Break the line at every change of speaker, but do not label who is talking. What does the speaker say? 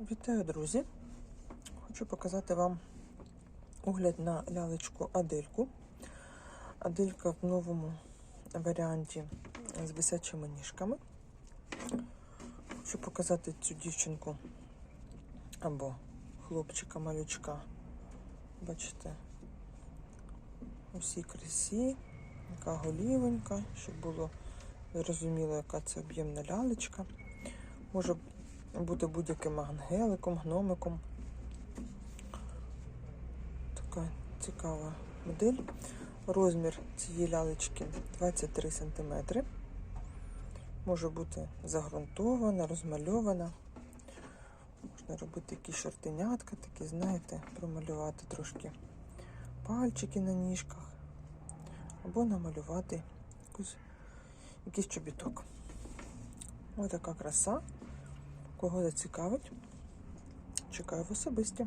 Вітаю, друзі! Хочу показати вам огляд на лялечку Адельку. Аделька в новому варіанті з висячими ніжками. Хочу показати цю дівчинку або хлопчика, малючка. Бачите, у всій красі, яка голівонька, щоб було зрозуміло, яка це об'ємна лялечка. Може бути будь-яким ангеликом, гномиком. Така цікава модель. Розмір цієї лялечки 23 см. Може бути загрунтована, розмальована. Можна робити якісь шортенятка, такі, знаєте, промалювати трошки пальчики на ніжках. Або намалювати якусь, якийсь чобіток. Ось така краса. Кого зацікавить, чекаю в особисті.